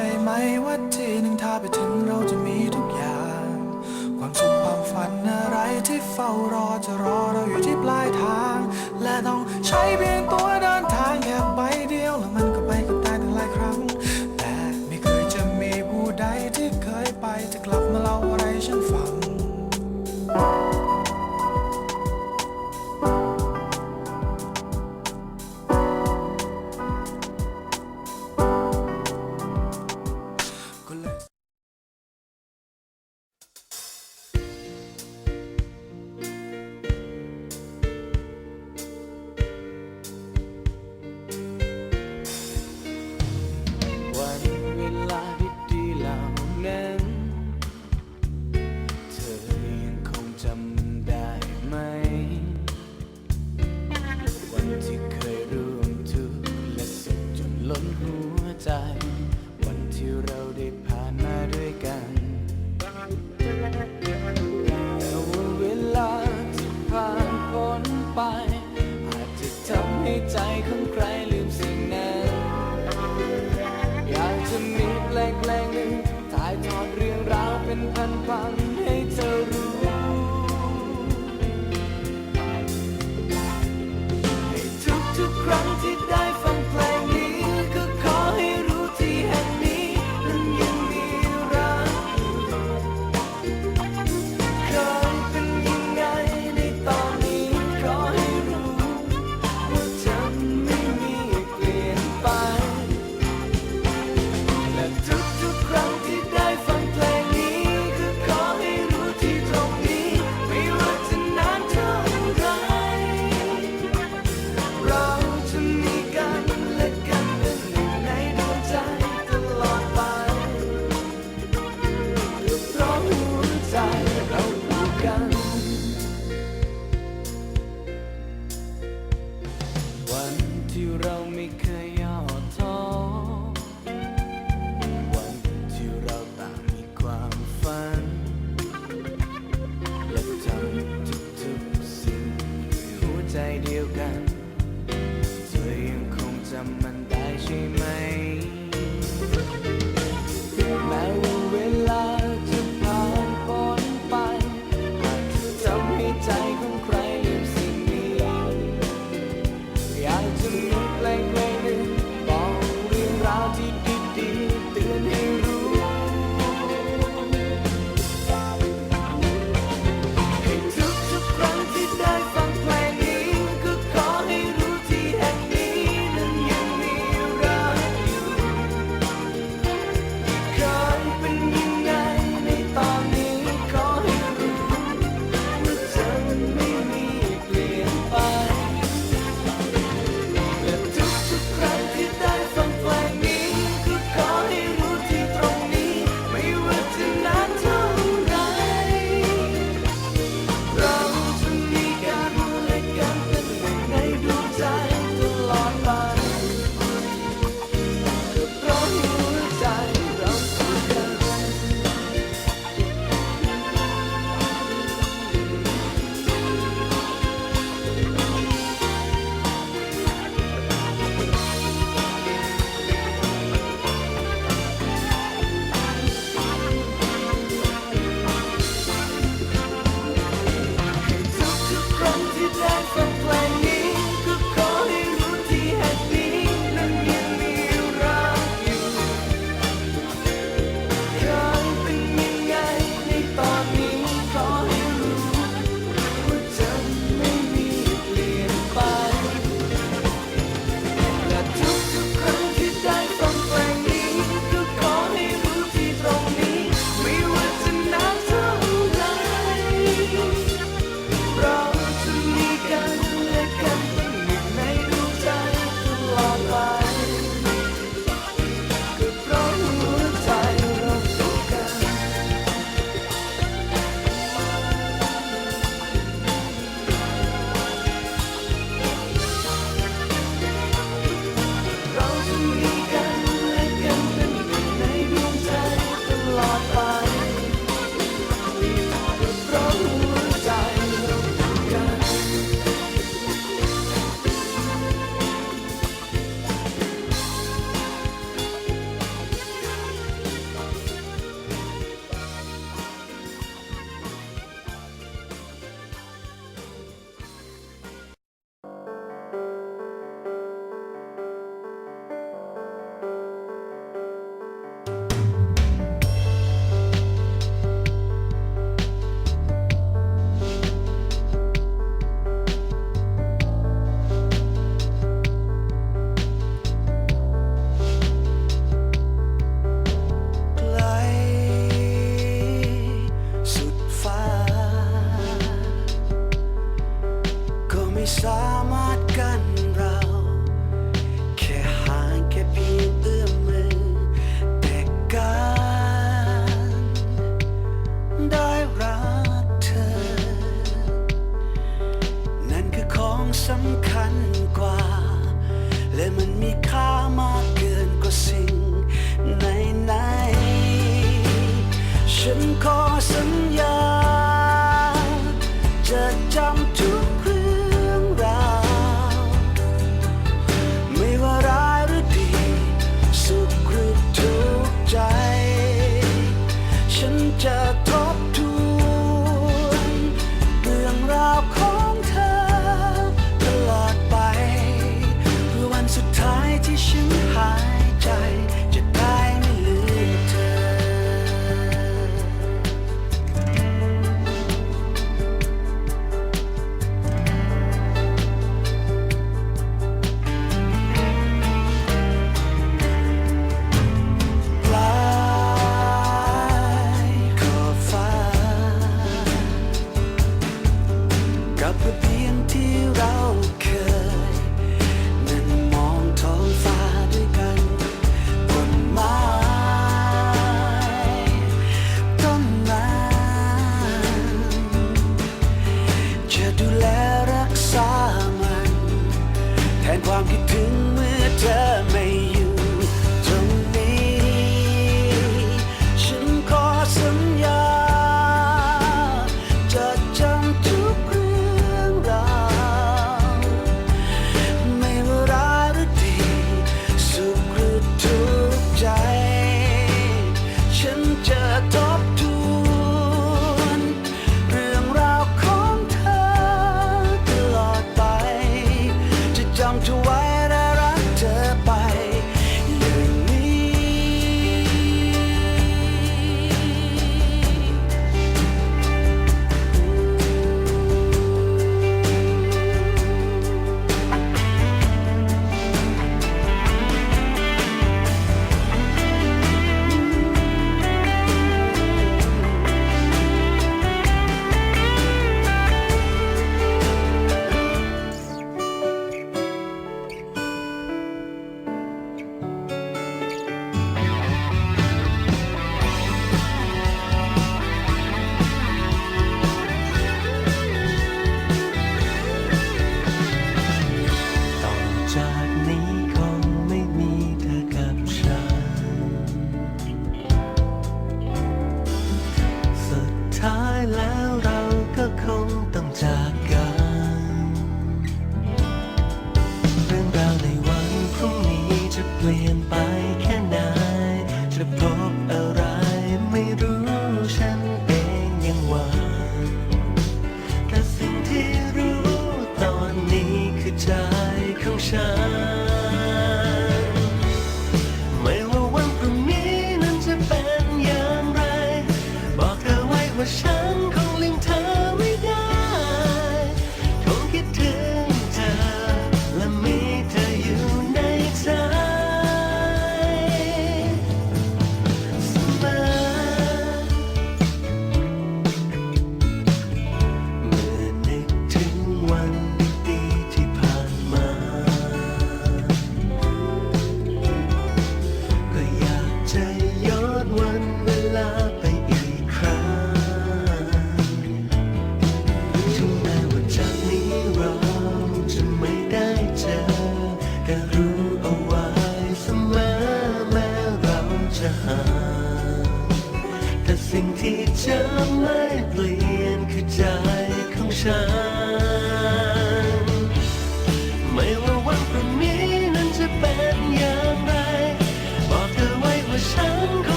ใช่ไหมว่าที่หนึ่งถ้าไปถึงเราจะมีทุกอย่าง ความสุขความฝันอะไรที่เฝ้ารอจะรอเราอยู่ที่ปลายทาง และต้องใช้เพียงตัว อาจจะทำให้ใจของ you know. Hallelujah. นจะทบ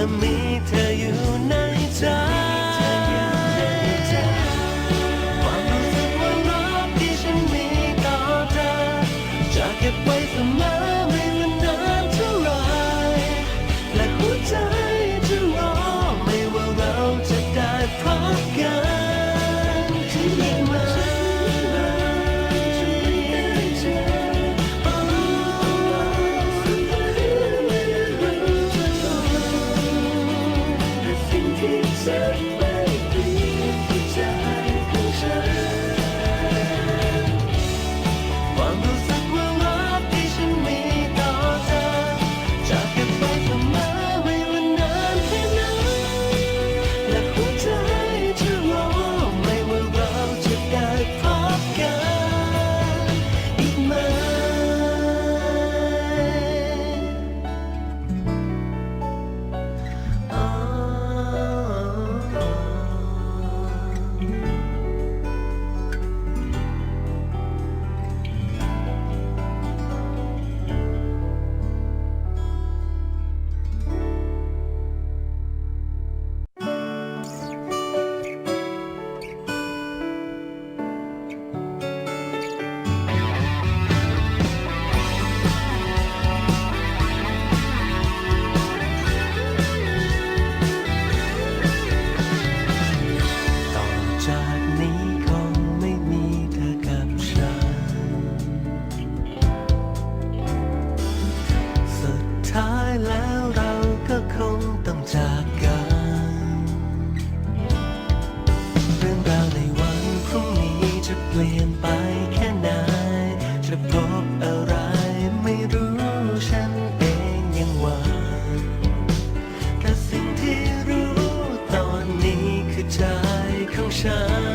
และมีเธออยู่ในใจความรู้สึกว่ารักที่ฉันมีต่อเธอจะเก็บไว้เสมอ keeps it. time.